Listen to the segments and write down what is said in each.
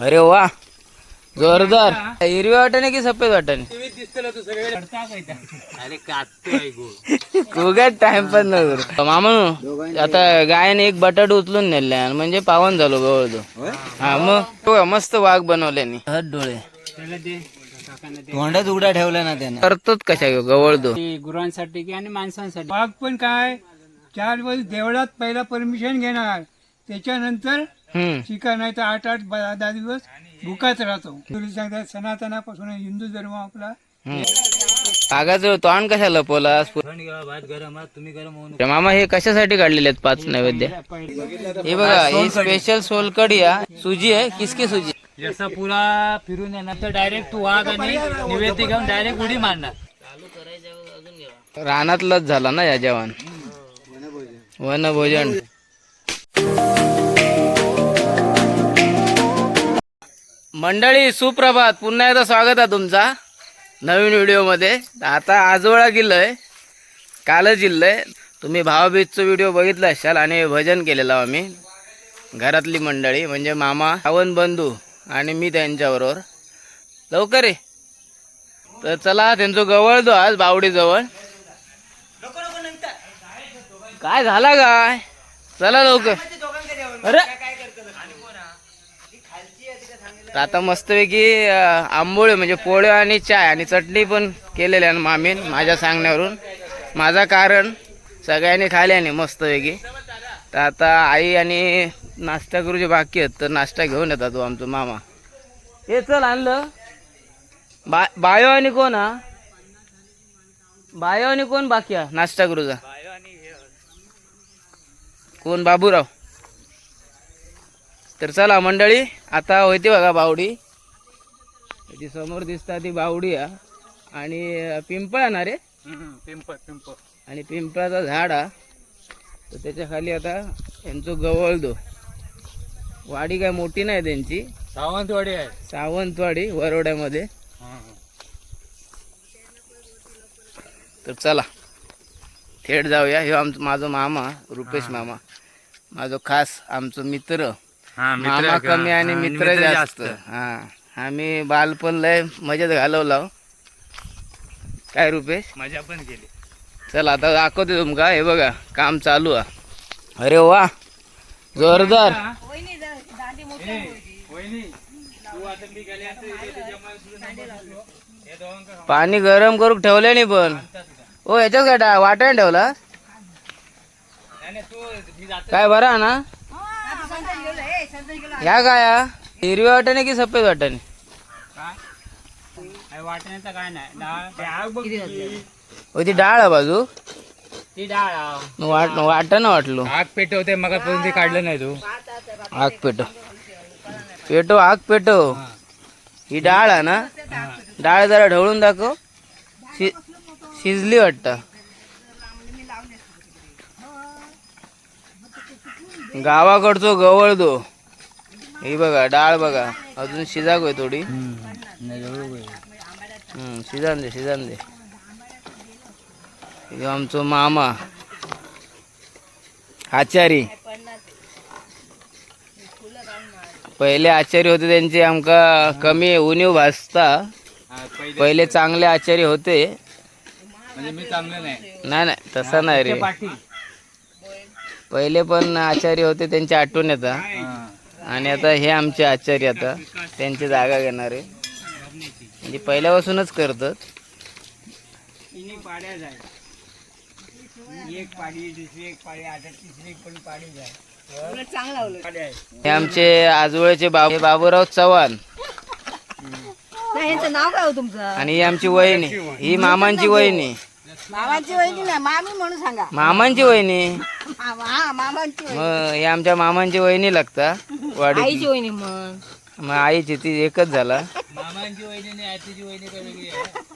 अरे वा. जोरदार. हिरव्या वाटाणे की सफेद वाटाणे? अरे उगाच टाइमपास न करू मामानू आता गायने एक बटाट उचलून नेले म्हणजे पावन झालो गवळ तो हा मग? बघा, मस्त वाघ बनवल्यानी हत डोळे. दे दे. तोंडात उघडा ठेवला ना त्यानं. करतोच कशा घेऊ गवळ तो ते गुरांसाठी की आणि माणसांसाठी. वाघ पण काय चार दिवस देवळात पहिला परमिशन घेणार. त्याच्यानंतर हम्म. शिकार नाही तर आठ आठ दहा दिवस भुकाच राहतो. तुम्ही सांगतात सनातनापासून हिंदू धर्म आपला. कागाचं तोंड कशा लपवलास भात गरम तुम्ही गरम होऊन मामा हे कशासाठी काढलेले आहेत पाच नैवेद्य? हे बघा हे स्पेशल सोलकडी सुजी आहे किसकी सुजी? जसा पुरा फिरून येणार तर डायरेक्ट तू वाघ आणि निवेदी घेऊन डायरेक्ट उडी मारणार. रानातलंच झाला ना या जेवण? वनभोजन. मंडळी सुप्रभात. पुन्हा एकदा स्वागत आहे तुमचा नवीन व्हिडिओमध्ये. आता आजोळा आहे कालच आहे तुम्ही भावबीजचा व्हिडिओ बघितला असाल आणि भजन केलेलं आम्ही. घरातली मंडळी म्हणजे मामा सावन बंधू आणि मी त्यांच्याबरोबर. लवकर आहे तर चला त्यांचं गवळ दो आज बावडीजवळ. काय झाला काय? चला लवकर. अरे! तर आता मस्तपैकी आंबोळे म्हणजे पोळ्या आणि चाय आणि चटणी पण केलेली आहे मामीन माझ्या सांगण्यावरून. माझा कारण सगळ्यांनी खाल्याने मस्तपैकी. तर आता आई आणि नाश्ता करूचे बाकी आहेत तर नाश्ता घेऊन येतात हो तो आमचा मामा. हे चल आणलं. बा बायो आणि कोण हा? बायो आणि कोण बाकी हा नाश्ता करूचा. कोण? बाबूराव. तर चला मंडळी आता होती बघा बावडी. ती समोर दिसता ती बावडी हा आणि पिंपळ आहे ना रे पिंपळ पिंपळ. आणि पिंपळाचा झाड हा तर त्याच्याखाली आता यांचं गवळ दो. वाडी काय मोठी नाही त्यांची. सावंतवाडी आहे. सावंतवाडी वरोड्यामध्ये. तर चला थेट जाऊया. हे आमचं माझं मामा रुपेश मामा. माझं खास आमचं मित्र. मामा कमी आणि मित्र जास्त. हा आम्ही बालपण लय मजेत घालवला हो. काय रुपेश? मजा पण केली. चला आता दाखवते तुमका. हे बघा काम चालू आहे. अरे वा जोरदार. पाणी गरम करून ठेवले नाही पण. ओ याच्यात काय वाटाणे ठेवला? काय बरा ना? ह्या काय हा? हिरव्या वाटाणे की सफेद वाटाणे काय वाटण्याचं काय नाही डाळ हो ती डाळ आहे बाजू ती डाळ वाट वाटणं वाटलो आग पेटवते मग ते काढलं नाही तू आग पेटो पेटो आग पेटो ही डाळ आहे ना डाळ जरा ढवळून दाखव शि शिजली वाटतं गावाकडचो गवळ दो ही बघा डाळ बघा. अजून शिजागोय थोडी. हम्म, शिजान दे शिजान दे. हे आमचो मामा. आचारी. पहिले आचार्य होते त्यांचे आमका कमी उणीव भासता पहिले चांगले आचार्य होते. म्हणजे नाही. नाही तसं नाही रे. पहिले पण आचार्य होते त्यांची आठवण येतात आणि आता हे आमचे आचार्य आता त्यांची जागा घेणारे म्हणजे पहिल्यापासूनच करतात. तिन्ही पाड्या जाय. एक पाडी दुसरी एक पाडी आता तिसरी एक पण पाडी जाय. पाड्या आहे. हे आमचे आजोळ्याचे बाबू बाबूराव चव्हाण. नाव काय हो तुमचं? आणि ही आमची वहिनी ही मामांची वहिनी. मामांची वहिनी नाही मामी म्हणून सांगा. मामांची वहिनी? हा, मामांची वहिनी. मग हे आमच्या मामांची वहिनी लागता वाडी आईची वहिनी मग. मग आईची ती एकच झाला. मामांची वहिनी आतीची वहिनी काय वेगळी आहे?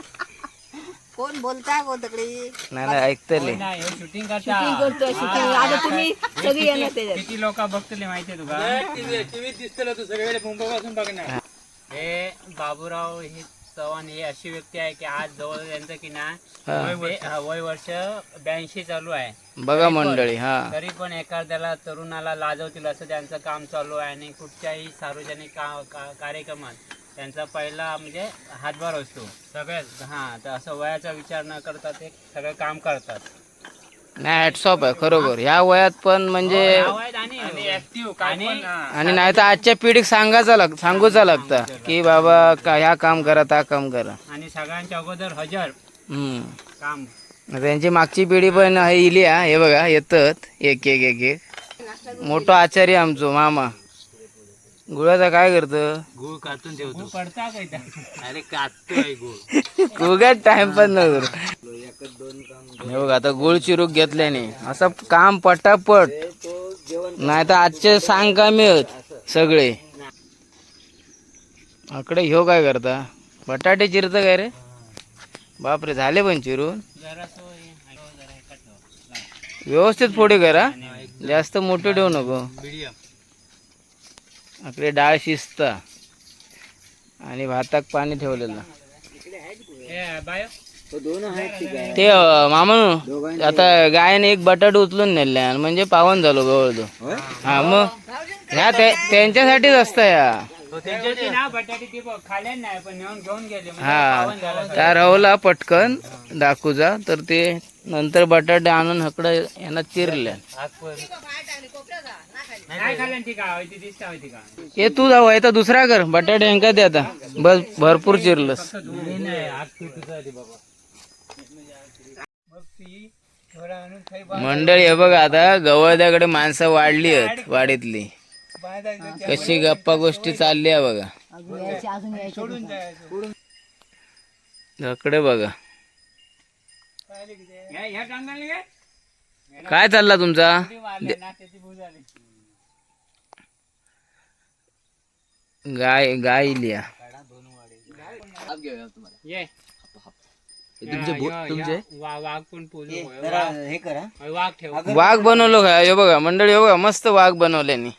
कोण बोलता कोण तकडे नाही नाही ऐकतले. नाही शूटिंग शूटिंग करतोय आता तुम्ही सगळी येणार त्याच्यात. किती लोक बघतले माहितीये तुका? टीव्हीत दिसतलं तू सगळे मुंबई पासून बघणार. हे बाबूराव हे चव्हाण ही अशी व्यक्ती आहे की आज जवळ यांचं की ना. वय वर्ष- वय वर्ष ब्याऐंशी चालू आहे. बघा मंडळी हा. तरी पण एखाद्याला तरुणाला लाजवतील असं त्यांचं काम चालू आहे आणि कुठच्याही सार्वजनिक का, का, कार्यक्रमात त्यांचा पहिला म्हणजे हातभार असतो. सगळ्यात हा तर असं वयाचा विचार न करता ते सगळं काम करतात. नाही हॅटसॉप आहे खरोखर. ह्या वयात पण म्हणजे आहेत आणि नाही तर आजच्या पिढीक सांगायचं लाग सांगूचा लागतं की बाबा का ह्या काम करा त्या काम करा. आणि सगळ्यांच्या अगोदर हजर. हम्म. काम. त्यांची मागची पिढी पण हे इली हा. हे बघा येतात. एक एक एक एक. मोठो आचार्य आमचो मामा. गुळाचा काय करतं? गुळ कातून ठेवतो. पडता काय अरे काततोय गुळ. उगाच टाइमपास न करू. हे बघ आता गुळ चिरूक घेतल्याने असं काम पटापट. नाही तर आजचे सांग का मिळत सगळे. आकडे ह्यो काय करता? बटाटे चिरत काय रे? बापरे झाले पण चिरून. हे- जरा कट ठेव. व्यवस्थित फोडी करा. जास्त मोठे ठेवू नको. मीडियम. आकडे डाळ शिजत आणि भाताक पाणी ठेवलेलं. हे बायो. ते अं, मामानू आता गायने एक बटाट उचलून नेले म्हणजे पावन झालो गवळतो हा? मग ह्या ते- त्यांच्यासाठीच असतं या. त्यांच्याची ना बटाटे ते बघ, खाल्ल्या नाही पण नेऊन घेऊन गेले म्हणजे हा पावन झालं त्या राहुला पटकन दाखवजा तर ते नंतर बटाटे आणून हकडं यांना चिरल्या नाही खाल्ल्या ती का ती दिसता होती का? ये तू जाऊ आता दुसरा कर बटाटे हेंका दे आता. बस भरपूर चिरलंस. नाही आग बाबा मंडळी हे बघा आता गवळद्याकडे माणसं वाढली आहेत वाडीतली कशी गप्पा गोष्टी बघा. जायचं इकडे बघा. टांगाले काय? काय चालला तुमचा वाढले ना त्याची भूल झाली गाय गाय लिया ये. तुमचे या- या- या. वाघ. हे बनवलो का? हे बघा मंडळी हे बघा मस्त वाघ बनवल्यानी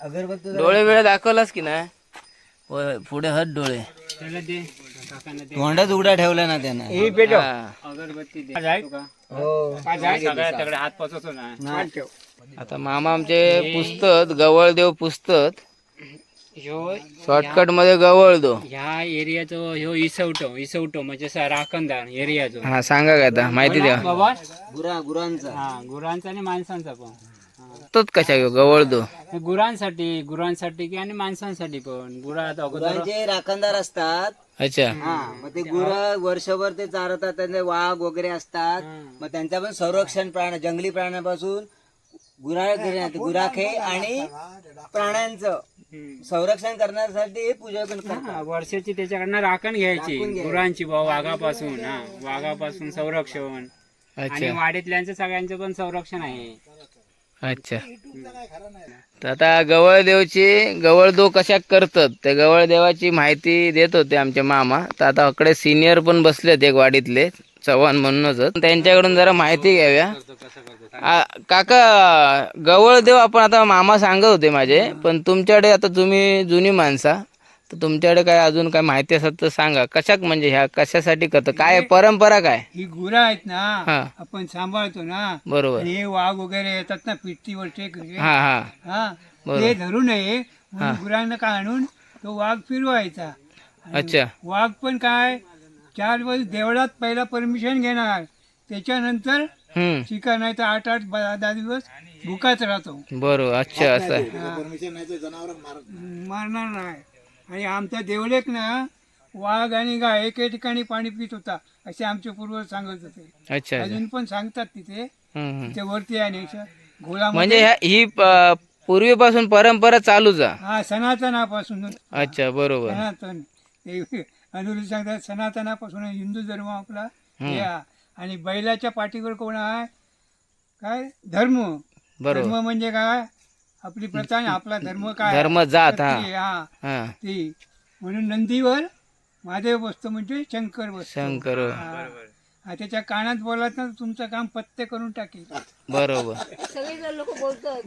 अगरबत्ती डोळे वेळ दाखवलास की नाही? होय पुढे हत डोळे. तोंडात उघडा ठेवला ना त्यांना. हा. अगरबत्ती ना. आता मामा आमचे पुस्तक गवळदेव पुस्तक ह्यो शॉर्टकटमध्ये गवळदो ह्या एरियाचो ह्यो इसवटो इसवटो म्हणजे असा राखणदार एरियाचो. हा सांगा काय आता? माहिती द्या. बाबा. गुरा गुरांचा. हा गुरांचा आणि माणसांचा पण. तोच कशा घेऊ गवळदो हे गुरांसाठी गुरांसाठी की आणि माणसांसाठी पण. गुरा आता अगोदर जे राखणदार असतात. अच्छा. हा मग ते गुर वर्षभर ते चारतात त्यांचे वाघ वगैरे असतात. मग त्यांचा पण संरक्षण प्राण जंगली प्राण्यापासून गुरा गुराखे आणि प्राण्यांचं. संरक्षण करण्यासाठी हे पूजा पण करतात. हा, वर्षाची त्याच्याकडनं राखण घ्यायची. गुरांची भाऊ वाघापासून हा वाघापासून संरक्षण. आणि अच्छा वाडीतल्यांचं सगळ्यांचं पण संरक्षण आहे. अच्छा. तर आता गवळदेवची गवळदो कशा करतात त्या गवळदेवाची माहिती देत होते आमचे मामा. तर आता अकडे सिनियर पण बसलेत एक वाडीतले. चव्हाण म्हणूनच त्यांच्याकडून जरा माहिती घ्याव्या काका गवळदेव आपण आता मामा सांगत होते माझे पण तुमच्याकडे आता तुम्ही जुनी माणसा तर तुमच्याकडे काय अजून काय माहिती असत तर सांगा. कशाक म्हणजे ह्या कशासाठी करतं? काय परंपरा काय? ही गुरा आहेत ना आपण सांभाळतो ना. बरोबर. हे वाघ वगैरे येतात ना पिट्टीवर टेक हा हा. हा. ते धरू नये गुरांना काय आणून तो वाघ फिरवायचा. अच्छा. वाघ पण काय चार वर्ष देवळात पहिला परमिशन घेणार. त्याच्यानंतर हम्म. शिका नाही तर आठ आठ ब- दहा दिवस भुकाच राहतो. बरोबर अच्छा असं आहे. मारणार. नाही. आणि आमचा देवलेक ना वाघ आणि गाय एके ठिकाणी पाणी पित होता असे आमचे पूर्वज सांगत होते. अच्छा अच्छा. अजून पण सांगतात तिथे. हम्म, हम्म. ते वरती आहे घोळा म्हणजे ह्या- ही पूर्वीपासून परंपरा चालूच आहे हा सनातनापासून. अच्छा बरोबर. सनातन. ते अनुरुद्ध सांगतात सनातनापासून हिंदू धर्म आपला आहे. आणि बैलाच्या पाठीवर कोण आहे? काय? धर्म. धर्म म्हणजे काय? आपली प्रथा आपला धर्म काय? धर्म जात ते, हा. ती. म्हणून नंदीवर महादेव बसतो म्हणजे शंकर बसतो. शंकर. हा. त्याच्या कानात बोलत ना तुमचं काम पत्ते करून टाकेल. बरोबर. सगळे लोक बोलतात.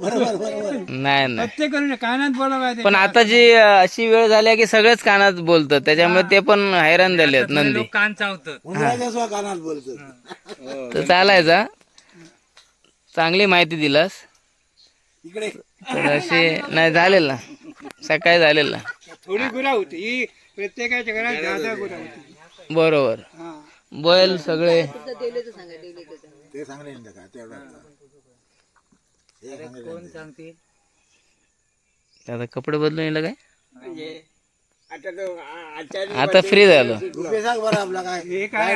नाही नाही. पत्ते करून कानात बोलावा पण आता जी अं, अशी वेळ झाली आहे की सगळेच कानात बोलतात. त्याच्यामुळे ते पण हैराण झाले आहेत नंदी. कान चावतं तर चालायचा. चांगली माहिती दिलास. तर अशी नाही झालेल ना. सकाळी झालेल ना. थोडी गुरा होती. ही प्रत्येकाच्या घरात दहा दहा गुरा होती. बरोबर. हा. बैल सगळे. आता कपडे बदलून येलं काय? आता तो फ्री झालो. हे काय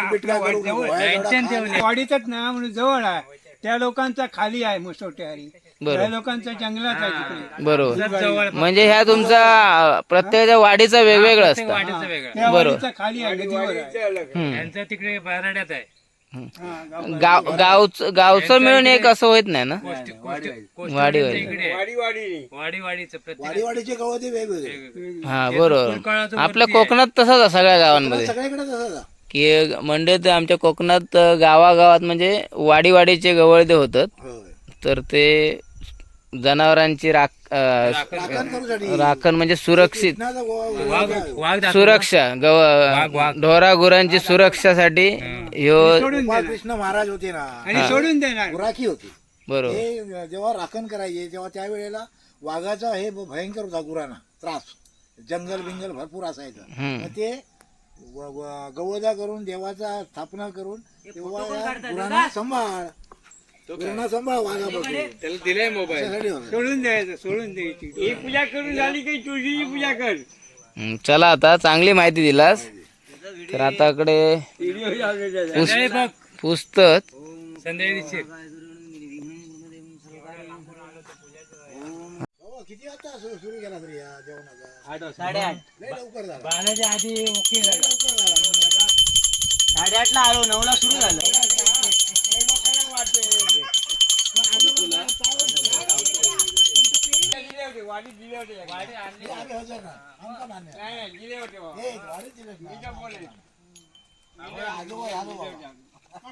वाडीतच ना. म्हणून जवळ आहे. त्या लोकांचा खाली आहे मुसोट्यारी त्या लोकांचा जंगलात आहे तिकडे. बरोबर. म्हणजे ह्या तुमचा प्रत्येकाच्या वाडीचा वेगवेगळा असतं. त्या वाडीचा खाली आहे नदीवर आहे. त्यांचं तिकडे बराड्यात आहे. हा, गाव- गाव गावचं गावचं मिळून एक असं होत नाही ना? वाडी वाडी. इकडे वाडी वाडी वाडी वाडीचं प्रत्येक हा बरोबर. आपल्या कोकणात तसंच आहे सगळ्या गावांमध्ये. की म्हणजे आमच्या कोकणात अं, गावागावात म्हणजे वाडीवाडीचे गवळते होतात. तर ते जनावरांची राख अं, राखण म्हणजे सुरक्षित. वाघ. सुरक्षा गव ढोरा गुरांची सुरक्षासाठी ह्यो सोडून देणार. कृष्ण महाराज होते ना. आणि सोडून देणार. गुराखी होती. बरोबर. हे जेव्हा राखण करायचे तेव्हा त्यावेळेला वाघाचा हे भयंकर होता गुरांना त्रास. जंगल बिंगल भरपूर असायचं. हम्म. मग ते व- व- गवदा करून देवाचा स्थापना करून तेव्हा या गुरांना सांभाळ. गुरांना सांभाळ वाघापासून. त्याला दिलाय मोबाईल. त्यासाठी होतं. सोडून द्यायचं सोडून द्यायची. ही पूजा करून झाली की तुळशीची पूजा कर. हम्म, चला आता चांगली माहिती दिलास. तर आता पुस- पुस्तक. संध्याकाळी दिसशील. किती वाजता सुरू केला तरी या जेवणाचा? साडेआठ. लय लवकर झाला. बाराच्या आधी ओके साडेआठ ला आलो नऊ ला सुरू झालं.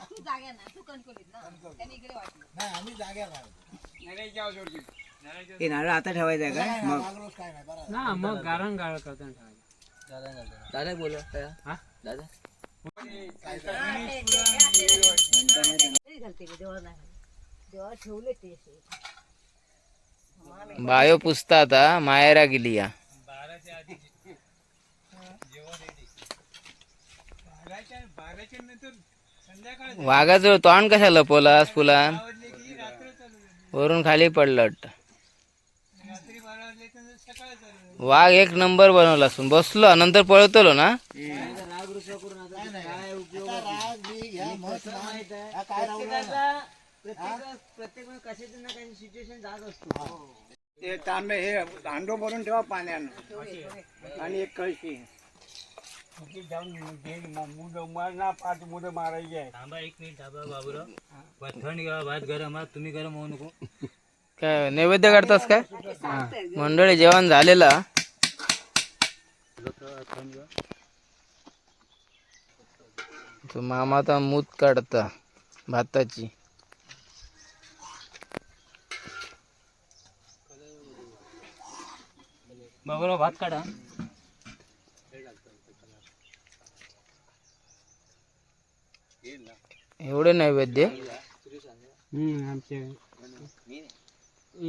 तू जाग्या ना तू कणकोलीत ना त्यांनी इकडे वाटलं नाही आम्ही जाग्यावर आहे. नारळ आता ठेवायचं आहे नाही बरं ना मग गारण गाळ करताना दादा बोल हा? दादा बायो पुसता आता मायरा गेली या. बाराच्या बाराच्या नंतर वाघाचं तोंड कशा लपवलास फुलान? वरून खाली पडलं वाघ एक नंबर बनवला असून बसलो नंतर पळतलो ना राग बी घ्या मत नाही हा काय राहणार नाही. प्रत्येक कशाचं ना काही सिच्युएशन जात असतो ते तांबे हे हांडो भरून ठेवा पाण्यानं. आणि एक कळशी. थांबा एक मिनिट थांबा बाबूराव. थंड घ्या भात गरम तुम्ही गरम होऊ नको. काय नैवेद्य काढतास काय? मंडळी जेवण झालेला. तो मामा आता मूत काढता भाताची. बाबूराव भात काढा. एवढे नैवेद्य? आमचे.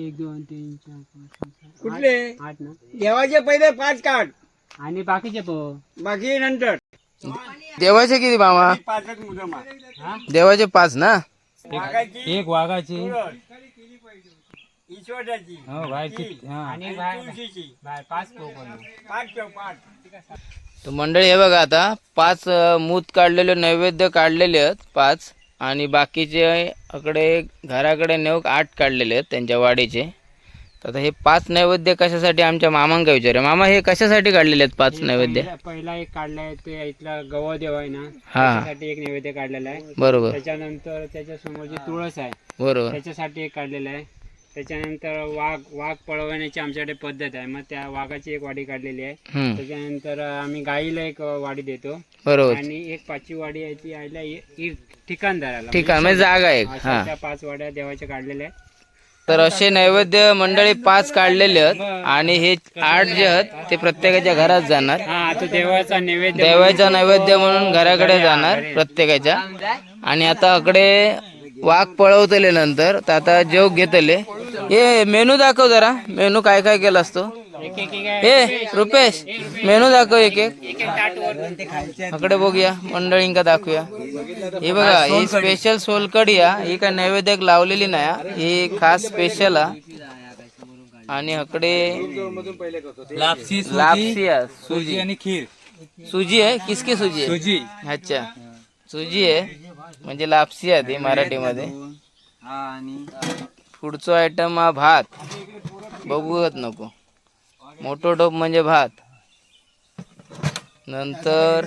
एक दोन तीन चार पाच कुठले? आठ ना? देवाचे पहिले पाच काढ. आणि बाकीचे पो. बाकी नंतर. देवाचे किती मामा? पाचच. देवाचे पाच ना? वाघाची एक वाघाची ईश्वराची. हो बाहेरची हा. आणि बाहेर तुळशीची. बाहेर पाच कोकण पाच ठेव पाच. तर मंडळी हे बघा आता पाच अ, मूत काढलेले नैवेद्य काढलेले आहेत पाच. आणि बाकीचे अकडे घराकडे नेऊ आठ काढलेले आहेत त्यांच्या वाडीचे. तर आता हे पाच नैवेद्य कशासाठी आमच्या मामांका विचार? मामा हे कशासाठी काढलेले आहेत पाच नैवेद्य? पहिला- पहिला एक काढलाय ते इथला गवा देव आहे ना हा. त्याच्यासाठी एक नैवेद्य काढलेला आहे. बरोबर. त्याच्यानंतर त्याच्या समोरची तुळस आहे बरोबर. त्याच्यासाठी एक काढलेला आहे. त्याच्यानंतर वाघ वाघ पळवण्याची आमच्याकडे पद्धत आहे. मग त्या वाघाची एक वाडी काढलेली आहे. हम्म, त्याच्यानंतर आम्ही गाईला एक वाडी देतो. बरोबर. आणि एक पाचवी वाडी आहे ती आईला ठिकाणदाराला. ठीक आहे म्हणजे जागा एक. अशा हा. त्या पाच वाड्या देवाच्या काढलेल्या आहेत. तर असे नैवेद्य मंडळी पाच काढलेले आहेत आणि हे आठ जे आहेत ते प्रत्येकाच्या घरात जाणार. हा देवाचा नैवेद्य देवाचा नैवेद्य म्हणून घराकडे जाणार प्रत्येकाच्या. आणि आता अकडे वाघ पळवतले नंतर तर आता जेव घेतले. हे मेनू दाखव जरा. मेनू काय काय केला असतो? हे रुपेश मेनू दाखव एक एक. अकडे बघूया मंडळींका दाखवूया. हे बघा ही स्पेशल सोलकडी हा. ही काय नैवेद्य लावलेली नाही हा. खास स्पेशल हा. आणि अकडे लापसी लापसी सुजी. आणि खीर. सुजी आहे? किसकी सुजी सुजी. अच्छा. सुजी आहे. म्हणजे लापसी आहे ती मराठीमध्ये. आणि पुढचं आयटम हा भात. बघूच नको. मोठो टोप म्हणजे भात. नंतर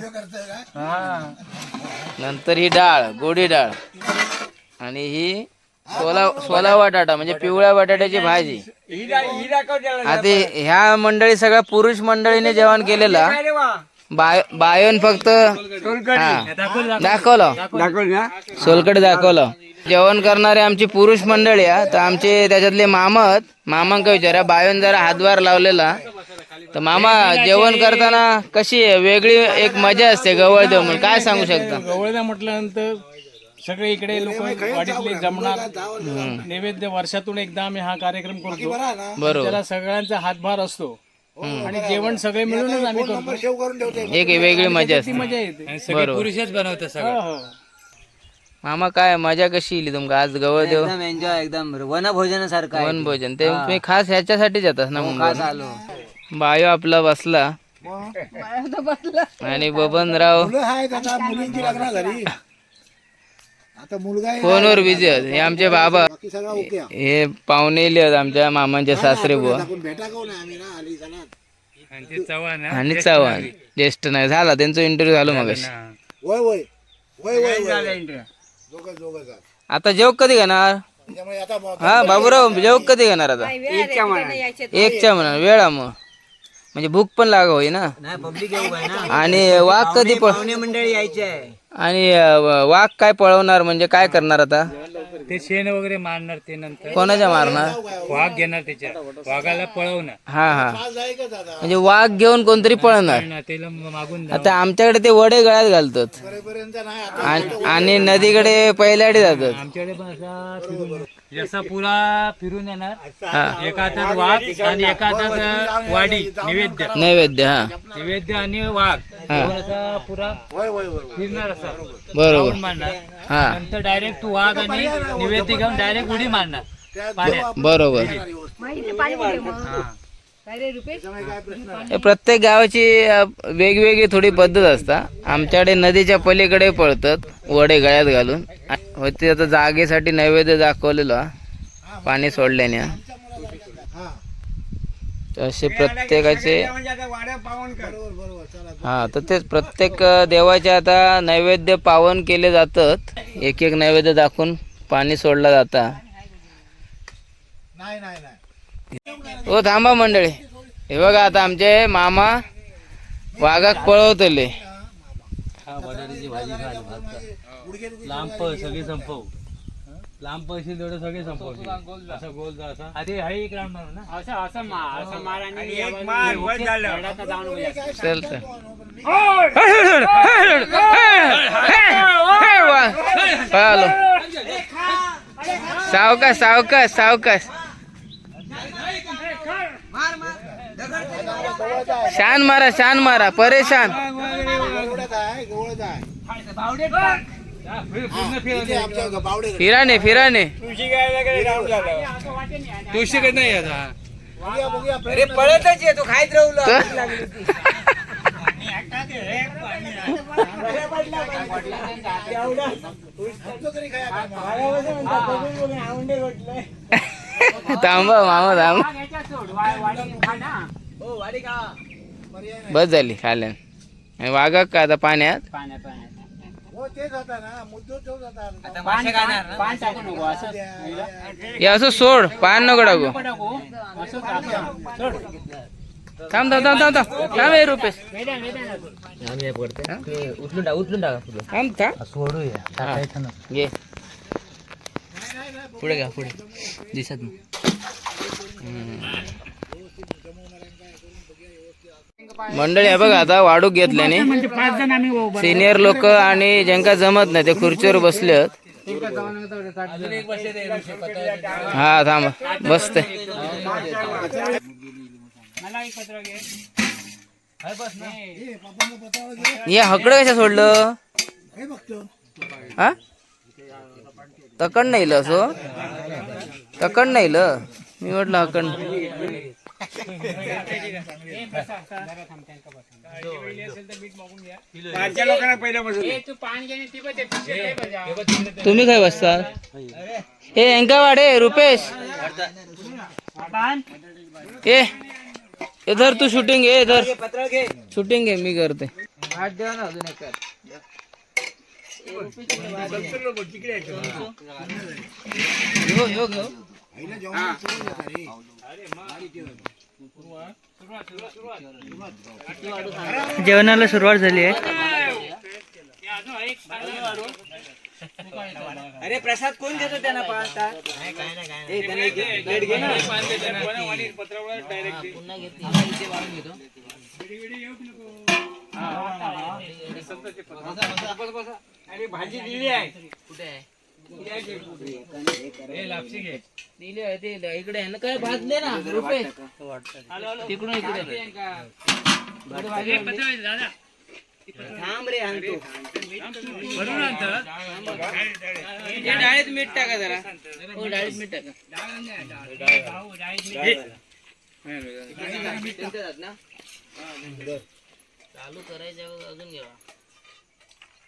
नंतर ही डाळ गोडी डाळ. आणि ही सोला सोला बटाटा म्हणजे पिवळ्या बटाट्याची भाजी. आता ह्या मंडळी सगळ्या पुरुष मंडळीने जेवण केलेला. बाय बायन फक्त हा. दाखवलं. सोलकड दाखवलं. जेवण करणारे आमची पुरुष मंडळी आहे. तर आमचे त्याच्यातले मामा आहेत मामांका विचारा बायन जरा हातभार लावलेला. तर मामा जेवण करताना कशी आहे? वेगळी एक मजा असते गवळ देव म्हणून. काय सांगू शकता? गवळदा म्हटल्यानंतर सगळे इकडे लोक वाडीतले जमणार. नैवेद्य वर्षातून एकदा आम्ही हा कार्यक्रम करतो. बरोबर. त्याला सगळ्यांचा हातभार असतो. आणि जेवण सगळे मिळूनच आम्ही करतो. एक वेगळी मजा असते. मजा येते. पुरुषच बनवतात सगळं. हो, हो. मामा काय मजा कशी इली तुमका? आज गवळ देव एकदम एन्जॉय एकदम. वनभोजनासारखं आहे वन भोजन ते. तुम्ही खास ह्याच्यासाठीच येतात ना खास मुंबई आलो. बायो आपला बसला. आणि बबनराव मुलं आहेत आता मुलींची लग्न झाली. आता मुलगा आहे. फोनवर बिझी आहेत. हे आमचे बाबा बाकी सगळा ओके. आहे. हे पाहुणे आहेत आमच्या मामांचे सासरे बुवा. आपण भेटा कोण आहे? आम्ही ना आली चला चव्हाण आणि चव्हाण. ज्येष्ठ नाही झाला त्यांचा इंटरव्ह्यू झालो मग आता जेव कधी घेणार? हा बाबूराव जेव कधी घेणार आता? एकच्या म्हणा वेळा मग. म्हणजे भूक पण लागा होई ना? नाही पब्लिक येऊ काय ना. आणि वाघ कधी पळ पाहुणे मंडळी यायचे. आहे आणि वाघ काय पळवणार म्हणजे काय करणार आता? ते शेण वगैरे मारणार ते नंतर. कोणाच्या मारणार? वाघ घेणार त्याच्या. वाघाला पळवणार हा हा. म्हणजे वाघ घेऊन कोणतरी पळणार. ना त्याला मागून आता आमच्याकडे ते वडे गळ्यात घालतात. पर्यंत नाही आता आणि- आणि नदीकडे पहिल्याडी जातात. आमच्याकडे पण असा फिरून जसा पुरा फिरून येणार. हा. एका हातात वाघ आणि एका हातात वाडी. नैवेद्य. नैवेद्य हा. नैवेद्य आणि वाघ. दोन असा पुरा फिरणार असा. बरोबर. मारणार हा. नंतर डायरेक्ट तू वाघ आणि नैवेद्य घेऊन डायरेक्ट उडी मारणार. पाण्यात. बरोबर. हे. प्रत्येक गावाची वेगवेगळी थोडी पद्धत असता. आमच्याकडे नदीच्या पलीकडे पळतात वडे गळ्यात घालून. होते आता जागेसाठी नैवेद्य दाखवलेलो हा, पाणी सोडल्याने. हा. असे प्रत्येकाचे हा तर तेच प्रत्येक देवाचे आता नैवेद्य पावन केले जातात. एक एक नैवेद्य दाखवून पाणी सोडला जाता. नाही नाही. हो थांबा मंडळी हे बघा आता आमचे मामा वाघाक पळवतले लांब पळ सगळे संपव लांब पळशील तेवढं सगळे संपवशील असं गोल जा असा अरे हा एक राऊंड मारू ना असं असं मार असं मार आणि जाऊन बघूया. चल चल पळालो सावकाश सावकाश सावकाश शान मारा शान मारा परेशान. फिराने फिराने. तुळशीकडे नाही आता अरे पळतच येतो खायत राहुल थांबा मामा थांबा. बस झाली खाल्यान आणि वाघा का आता पाण्यात? पाण्या टाकू नको असं. हे असं सोड पान नको टाकू. टाकू. असं टाकू. सोड. थांब थांब थांब थांब. थांब थांब हे रुपेश वेड्या, वेड्या नको. थांब थांब. हा. घे. पुढे घ्या पुढे. दिसत नाही. हम्म. मंडळी आहे बघा आता वाढूक घेतल्याने पाच जण आम्ही उभं सिनियर लोक आणि ज्यांका जमत नाही ते खुर्चीवर बसले आहेत हा थांब बसते. या हे हकडं कशा सोडलं? हा? तकड नाही असो? तकड नाही मी म्हटलं हकड तुम्ही काय बसता हे यांका वाढे रुपेश. ए हे धर तू शूटिंग घे धर. पत्र घे शूटिंग घे मी करते. ह्यो, ह्यो, ह्यो. जेवणाला सुरुवात झाली आहे. अरे प्रसाद कोण देतो त्यांना अरे भाजी दिली आहे. दिली आहे? इकडे आहे ना काय भाजले ना? रुपेश तिकडून इकडे थांब रे आणतो भरून आणतो हे डाळीत मीठ टाका जरा. हो डाळीत मीठ टाका. भाऊ, डाळीत मीठ त्यांच्यात ना. चालू करायच्या अजून घ्यावा.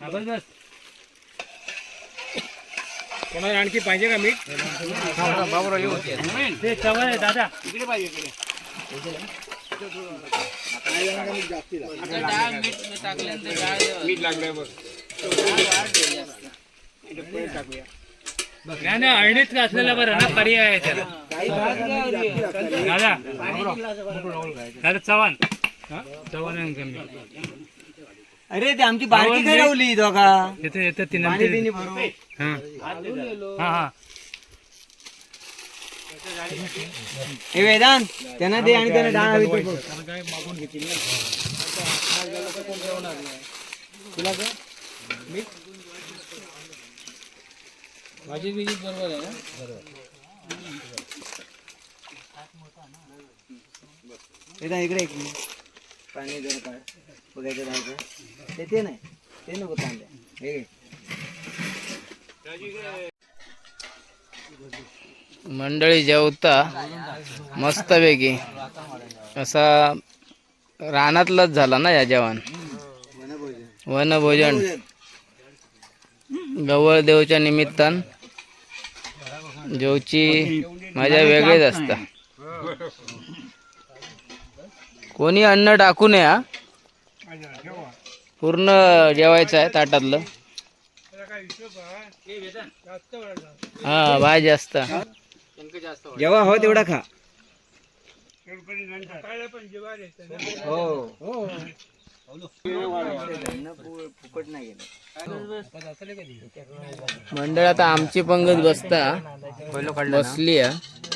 हा, बस बस. कोणाला आणखी पाहिजे का मीठ? ते चवळ आहे दादा. आता डाळ मीठ टाकल्यानंतर डाळ मीठ लागलंय बघ नाही नाही अळणीच बरं ना पर्याय आहे त्याला. दादा. दादा चव्हाण. चव्हाण कमी. अरे ते आमची बारकी काय लावली दोघा. येते येते ती पाणी नंतर बिनी भरू हा. हा हा. हे वेदांत त्यांना दे आणि त्यांना डाळ हवी तर बघ. भाजी बिजी बरोबर आहे ना वेदांत इकडे एक मिनिट. पाणी जर काढ बघायचं राहायचं ते ते नाही. ते नको तांब्या हे मंडळी जेवता मस्तपैकी असा रानातलाच झाला ना या जेवण? वनभोजन. गवळदेवच्या निमित्तान जेवची मजा वेगळीच असता. कोणी अन्न टाकू नये हा. पूर्ण जेवायचं आहे ताटातलं. हा भाजी असता जेव्हा हो तेवढा खा. हो. फुकट नाही गेलं मंडळ आता आमची पंगत बसता. बसली आहे.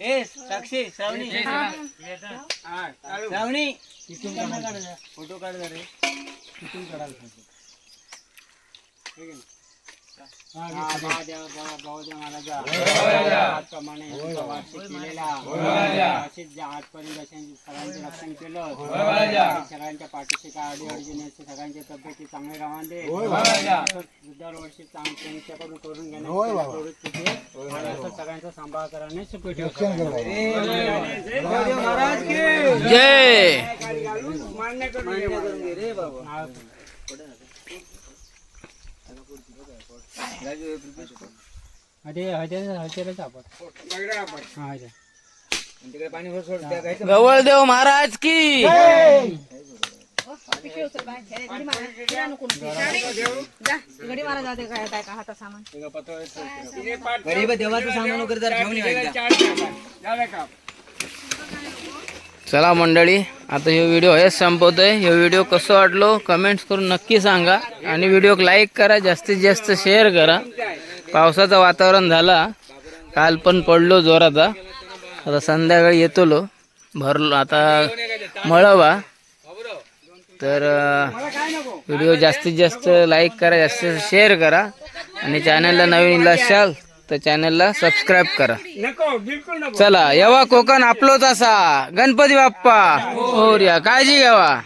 ए साक्षी श्रावणी. श्रावणी. फोटो काढ रे प्रमाणे वार्षिक केलेला रक्षण केलं सगळ्यांच्या पाठीशी काय अडी अडचणी असते सगळ्यांच्या तब्येती चांगले राहून दे दरवर्षी चांग- त्यांच्याकडून करून घेण्याची सगळ्यांचा सांभाळ कराने सुखी ठेवतो मान्य करून घे रे बाबा. अरे आपण हा गायचं गवळदेव महाराज की. गरीब देवाचं सामान वगैरे जरा घेऊन यायचा चला मंडळी आता हे व्हिडिओ हेच आहे हे व्हिडिओ कसं वाटलो कमेंट्स करून नक्की सांगा. आणि व्हिडिओ लाईक करा जास्तीत जास्त शेअर करा. पावसाचं वातावरण झाला. काल पण पडलो जोराचा आता संध्याकाळी येतो लो भरलो. आता मळवा. तर व्हिडिओ जास्तीत जास्त लाईक करा जास्तीत जास्त शेअर करा. आणि चॅनलला नवीन असाल तर चॅनलला सबस्क्राईब करा. चला येवा कोकण आपलोच असा. गणपती बाप्पा. हो काळजी घ्यावा.